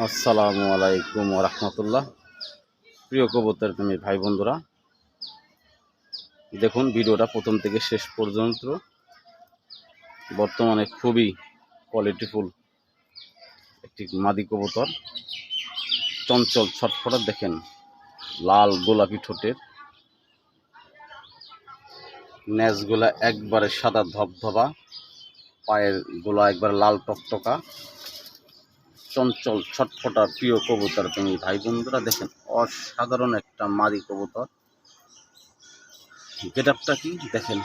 আসসালামু আলাইকুম রহমতুল্লাহ। প্রিয় কবুতর তুমি ভাই বন্ধুরা, দেখুন ভিডিওটা প্রথম থেকে শেষ পর্যন্ত। বর্তমানে খুবই কোয়ালিটিফুল একটি মাদি কবুতর। চঞ্চল ছটফটা দেখেন, লাল গোলাপি ঠোঁটের। ন্যাজগুলা একবারে সাদা ধবধবা, পায়ের গোলা একবারে লাল টকটকা। চঞ্চল ছটফটা প্রিয় কবুতর তুমি ভাই বন্ধুরা, দেখেন, অসাধারণ একটা মাদি কবুতর। গেট আপটা কি? দেখেন,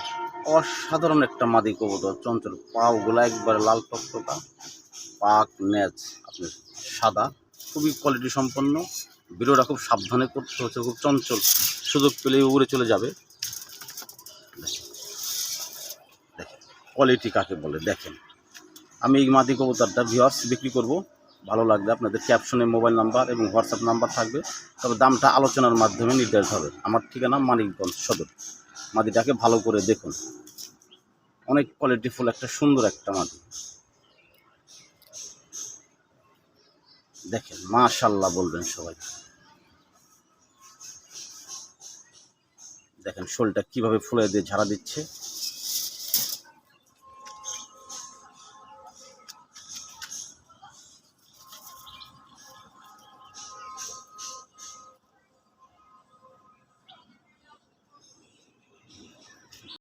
অসাধারণ একটা মাদি কবুতর। চঞ্চল পাওগুলো একবারে লাল টকটকা, পাক, ন্যাচ, আপনার সাদা, খুবই কোয়ালিটি সম্পন্ন। ভিডিওটা খুব সাবধানে করতে হচ্ছে, খুব চঞ্চল সুযোগ পেলেই উড়ে চলে যাবে। কোয়ালিটি কাকে বলে? দেখেন, আমি এই মাদি কবুতরটা ভিওয়ার্স বিক্রি করব। ভালো লাগলে আপনাদের ক্যাপশনে মোবাইল নাম্বার এবং হোয়াটসঅ্যাপ নাম্বার থাকবে। তবে দামটা আলোচনার মাধ্যমে নির্ধারিত হবে। আমার ঠিকানা মানিকগঞ্জ সদর। মাদিটাকে ভালো করে দেখুন। অনেক কোয়ালিটিফুল একটা সুন্দর একটা মাদি দেখেন মাশাল্লাহ বলবেন সবাই। দেখেন, শোলটা কীভাবে ফুলে দিয়ে ঝাড়া দিচ্ছে।